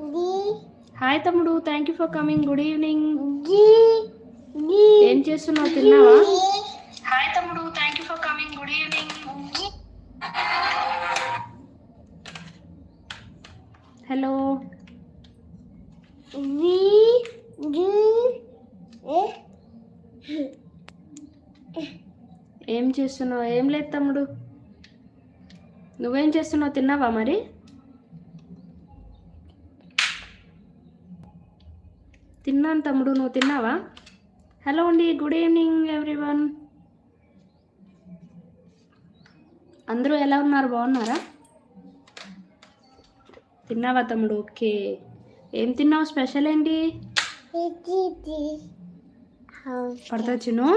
Hi తమ్ముడు thank you for coming good evening ఏం చేస్తున్నావు? తిన్నావా? హాయ్ తమ్ముడు thank you for coming good evening hello ఏం చేస్తున్నావు? ఏం లేదు తమ్ముడు. నువ్వేం చేస్తున్నావు? తిన్నావా మరి? తిన్నాను తమ్ముడు నువ్వు తిన్నావా? హలో అండి గుడ్ ఈవినింగ్ ఎవ్రీవన్ అందరూ ఎలా ఉన్నారు? బాగున్నారా? తిన్నావా తమ్ముడు? ఓకే. ఏం తిన్నావు? స్పెషల్ ఏంటి? పడతా చిను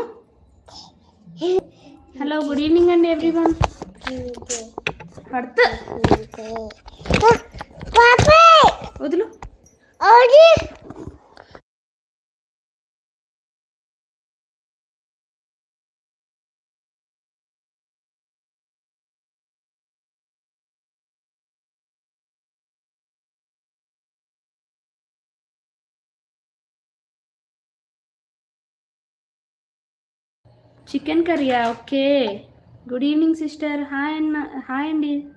హలో గుడ్ ఈవినింగ్ అండి ఎవ్రీవన్ పడతా. వదులు. Chicken కర్రీయా okay. Good evening sister. Hi అన్న హాయ్ అండి.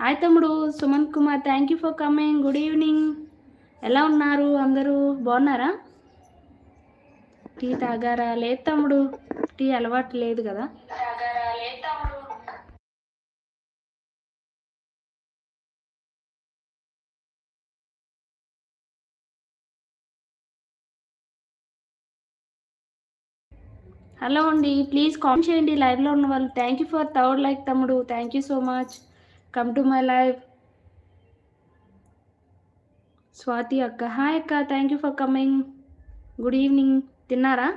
హాయ్ తమ్ముడు. Suman Kumar thank you for coming good evening ఎలా ఉన్నారు అందరూ? బాగున్నారా? టీ తాగారా? లేదు తమ్ముడు. టీ అలవాటు లేదు కదా. హలో అండి ప్లీజ్ కాల్ చేయండి. లైవ్లో ఉన్న వాళ్ళు thank you for third like తమ్ముడు. Thank you so much come to my live Swathi అక్క హాయ్ అక్క. Thank you for coming good evening తిన్నారా?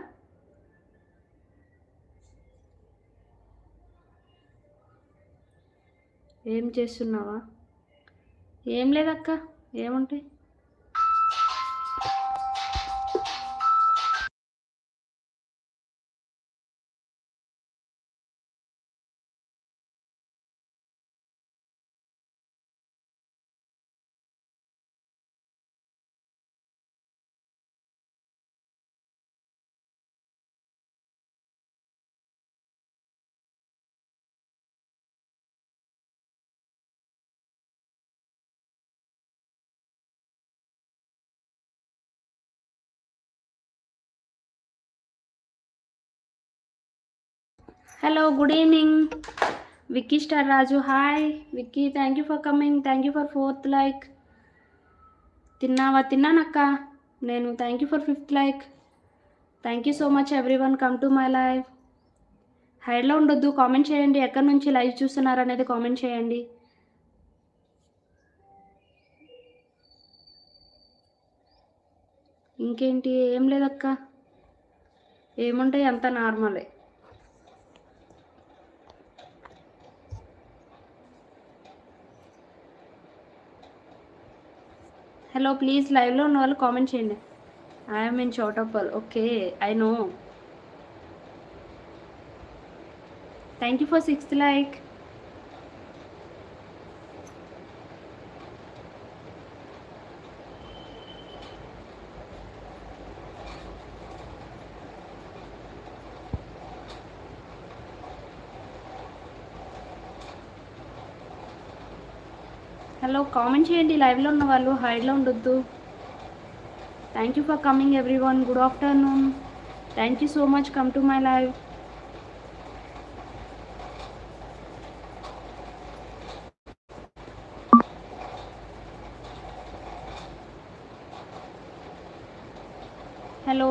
ఏం చేస్తున్నావా? ఏం లేదక్క. ఏముంటాయి? Hello good evening Vicky star Raju hi Vicky thank you for coming thank you for fourth like తిన్నావా? తిన్నానక్క నేను thank you for fifth like thank you so much everyone come to my life హైడ్లో ఉండొద్దు. Comment చేయండి. ఎక్కడి నుంచి live చూస్తున్నారు అనేది comment చేయండి. ఇంకేంటి? ఏం లేదక్క. ఏముంటాయి? అంత నార్మలే హలో ప్లీజ్ లైవ్లో ఉన్న వాళ్ళు కామెంట్ చేయండి. I'm in Choutuppal okay I know thank you for sixth like hello comment చేయండి. లైవ్లో ఉన్న వాళ్ళు హైడ్లో ఉండొద్దు. Thank you for coming everyone good afternoon thank you so much come to my live hello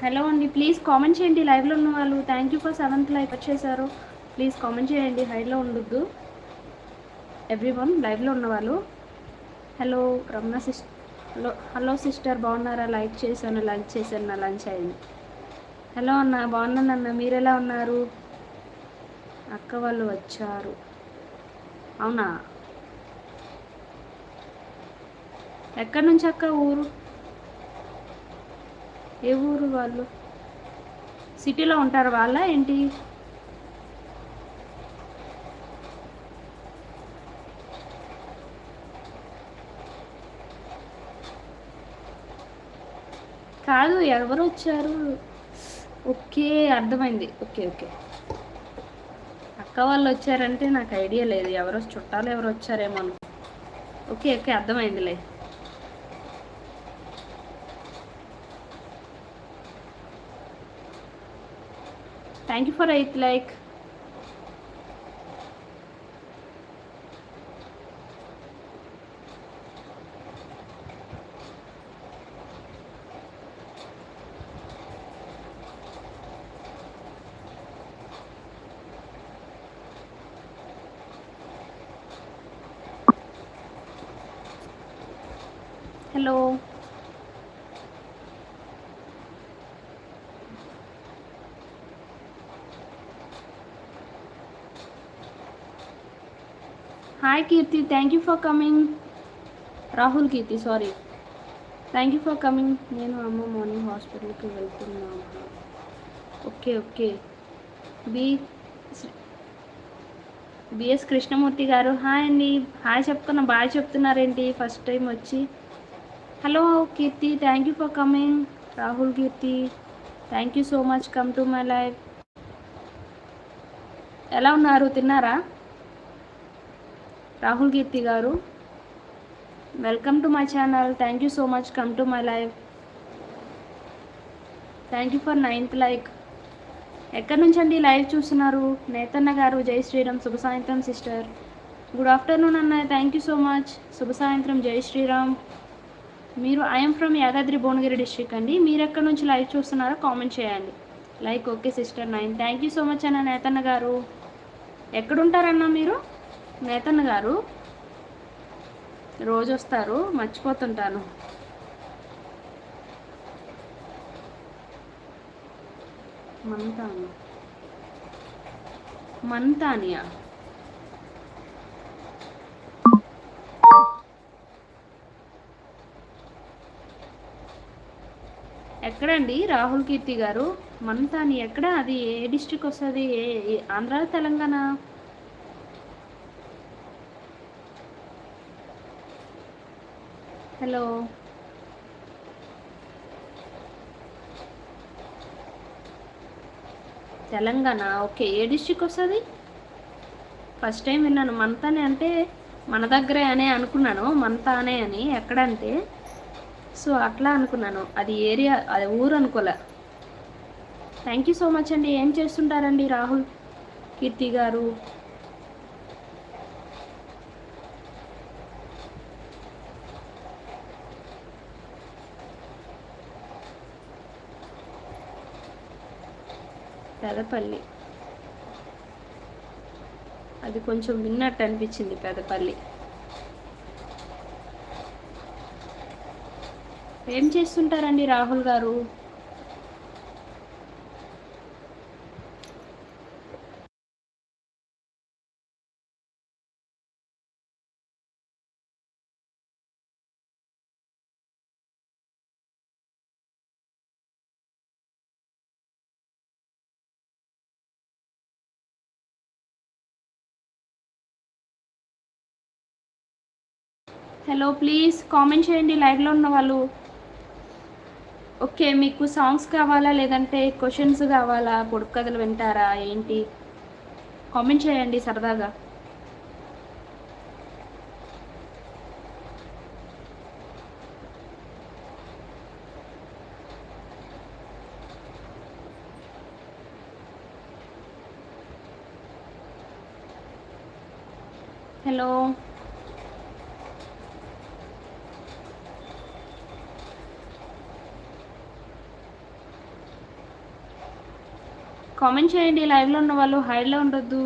hello అండి please comment చేయండి. లైవ్లో ఉన్న వాళ్ళు thank you for seventh live వచ్చేసారు ప్లీజ్ కామెంట్ చేయండి హైడ్లో ఉండొద్దు. ఎవ్రీ వన్ లైవ్లో ఉన్నవాళ్ళు hello Ramana sis hello hello sister బాగున్నారా? లైక్ చేశాను లంచ్ చేశాను నా లంచ్ అయింది. హలో అన్న బాగున్నాను అన్న మీరు ఎలా ఉన్నారు? అక్క వాళ్ళు వచ్చారు. అవునా? ఎక్కడి నుంచి అక్క ఊరు? ఏ ఊరు వాళ్ళు? సిటీలో ఉంటారు వాళ్ళ ఏంటి? కాదు ఎవరు వచ్చారు? ఓకే అర్థమైంది. Okay okay. అక్క వాళ్ళు వచ్చారంటే నాకు ఐడియా లేదు. ఎవరో చుట్టాలు ఎవరు వచ్చారేమో ఓకే ఓకే అర్థమైందిలే. Thank you for eighth like hello hi Keerthi thank you for coming Rahul Keerthi sorry thank you for coming నేను అమ్మ మార్నింగ్ హాస్పిటల్కి వెళ్తున్నాను. Okay okay B BS Krishnamurthy garu hi అండి. హాయ్ చెప్తున్నా బాయ్ చెప్తున్నారేంటి? First time వచ్చి. Hello Keerthi thank you for coming Rahul Keerthi thank you so much come to my life ఎలా ఉన్నారు? తిన్నారా? Rahul Keerthi garu. Welcome to my channel thank you so much come to my life thank you for ninth like ఎక్కడి నుంచి అండి live చూస్తున్నారు? నేతన్న గారు జై శ్రీరామ్. శుభ సాయంత్రం సిస్టర్ గుడ్ ఆఫ్టర్నూన్ అన్నయ్య. థ్యాంక్ యూ సో మచ్ శుభ సాయంత్రం జై శ్రీరామ్. మీరు I'm from Yadadri Bhuvanagiri district అండి. మీరు ఎక్కడి నుంచి లైవ్ చూస్తున్నారో కామెంట్ చేయండి. Like okay sister nine thank you so much అన్న నేతన్న గారు. ఎక్కడుంటారన్నా మీరు? నేతన్న గారు రోజు వస్తారు మర్చిపోతుంటాను. మంతాను. మంతానియా? ఎక్కడండి రాహుల్ కీర్తి గారు? మంతాని ఎక్కడ? అది ఏ డిస్టిక్ వస్తుంది ఏ- ఆంధ్ర తెలంగాణ? హలో. తెలంగాణ ఓకే. ఏ డిస్టిక్ వస్తుంది? ఫస్ట్ టైం విన్నాను. మంతానే అంటే మన దగ్గరే అనే అనుకున్నాను. మంతానే అని ఎక్కడంటే? సో అట్లా అనుకున్నాను. అది ఏరియా అది ఊరు అనుకోలే. థ్యాంక్ యూ సో మచ్ అండి. ఏం చేస్తుంటారండి రాహుల్ కీర్తి గారు? పెదపల్లి. అది కొంచెం విన్నట్టు అనిపించింది పెదపల్లి. ఏం చేస్తుంటారండి రాహుల్ గారు? హలో ప్లీజ్ కామెంట్ చేయండి లైవ్లో ఉన్న వాళ్ళు. ఓకే మీకు సాంగ్స్ కావాలా లేదంటే క్వశ్చన్స్ కావాలా? పొడుపు కథలు వింటారా? ఏంటి? కామెంట్ చేయండి సరదాగా. హలో కామెంట్ చేయండి. లైవ్లో ఉన్న వాళ్ళు హైడ్లో ఉండొద్దు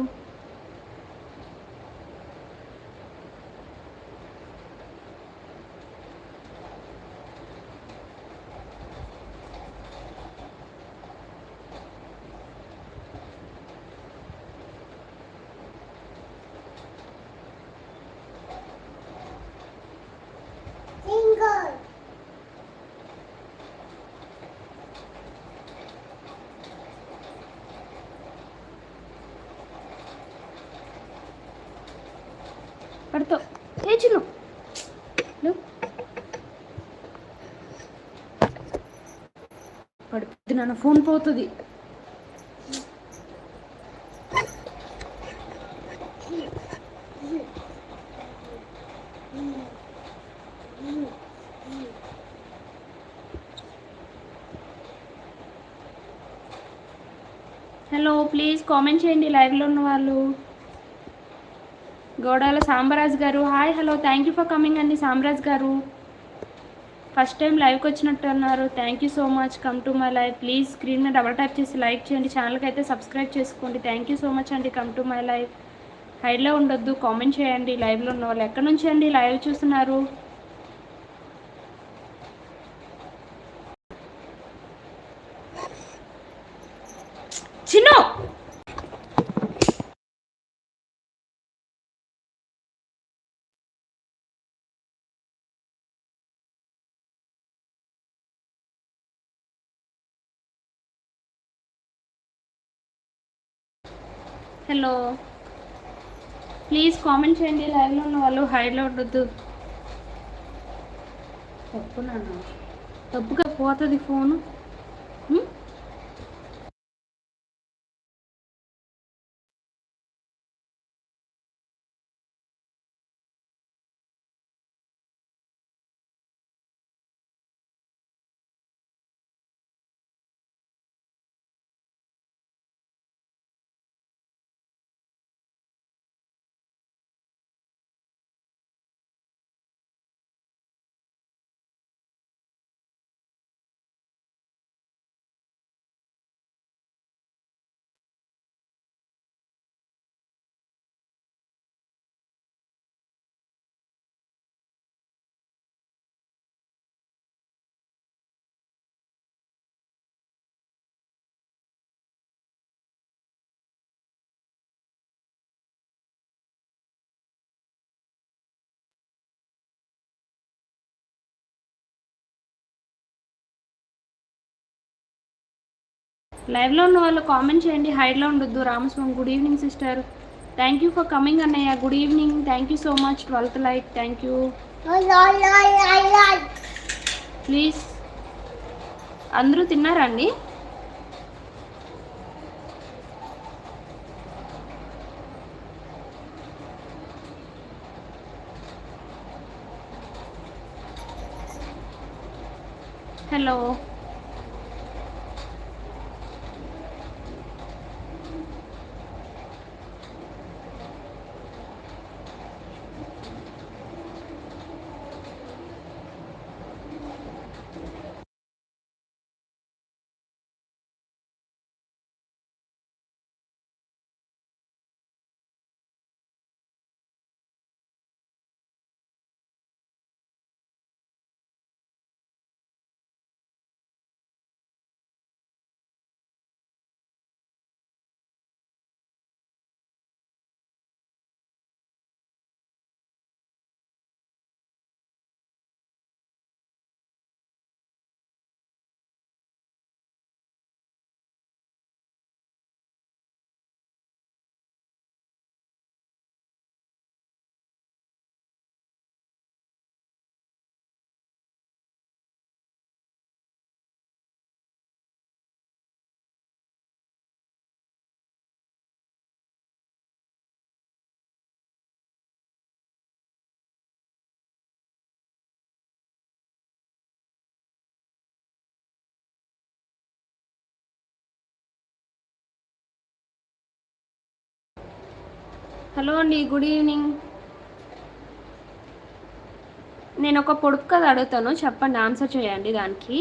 Jingle పడుతో ఏ చిన్ను లేవు. పడుతుంది నాన్న ఫోన్ పోతుంది. హలో ప్లీజ్ కామెంట్ చేయండి లైవ్లో ఉన్న వాళ్ళు. Godala Sambaraj garu hi hello thank you for coming అండి సాంబరాజ్ గారు. ఫస్ట్ టైం లైవ్కి వచ్చినట్టు అన్నారు. Thank you so much come to my live please screen మీద డబల్ ట్యాప్ చేసి లైక్ చేయండి. ఛానల్కి అయితే సబ్స్క్రైబ్ చేసుకోండి. థ్యాంక్ యూ సో మచ్ అండి. కమ్ టు మై లైవ్ హైడ్లో ఉండొద్దు. కామెంట్ చేయండి. లైవ్లో ఉన్న వాళ్ళు ఎక్కడి నుంచి అండి? లైవ్ చూస్తున్నారు. హలో. ప్లీజ్ కామెంట్ చేయండి. లైవ్లో ఉన్న వాళ్ళు హైలో ఉండొద్దు. తప్పు నాన్న. తప్పుగా పోతుంది ఫోను. లైవ్లో ఉన్న వాళ్ళు కామెంట్ చేయండి. హైడ్లో ఉండొద్దు. Ramaswamy good evening sister. Thank you for coming అన్నయ్య. Good evening thank you so much twelfth like thank you please అందరూ తిన్నారా అండి? హలో హలో అండి గుడ్ ఈవినింగ్. నేను ఒక పొడుపు కథ అడుగుతాను. చెప్పండి ఆన్సర్ చేయండి దానికి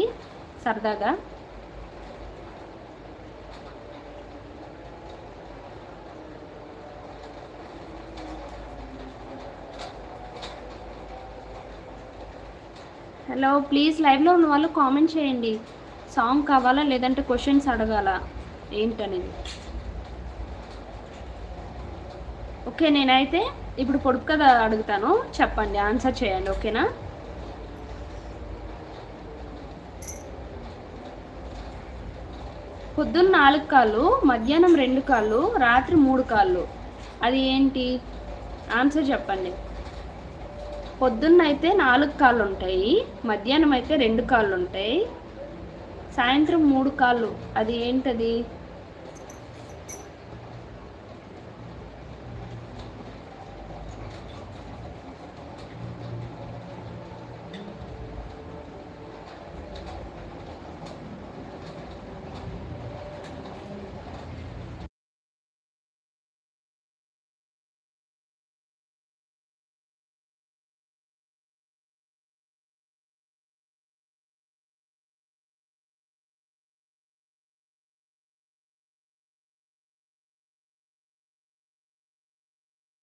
సరదాగా. హలో ప్లీజ్ లైవ్లో ఉన్న వాళ్ళు కామెంట్ చేయండి. సాంగ్ కావాలా లేదంటే క్వశ్చన్స్ అడగాల? ఏంటనేది. ఓకే నేనైతే ఇప్పుడు పొడుపు కథ అడుగుతాను. చెప్పండి ఆన్సర్ చేయండి ఓకేనా? పొద్దున్న నాలుగు కాళ్ళు మధ్యాహ్నం రెండు కాళ్ళు రాత్రి మూడు కాళ్ళు. అది ఏంటి? ఆన్సర్ చెప్పండి. పొద్దున్న అయితే నాలుగు కాళ్ళు ఉంటాయి మధ్యాహ్నం అయితే రెండు కాళ్ళు ఉంటాయి సాయంత్రం మూడు కాళ్ళు. అది ఏంటది?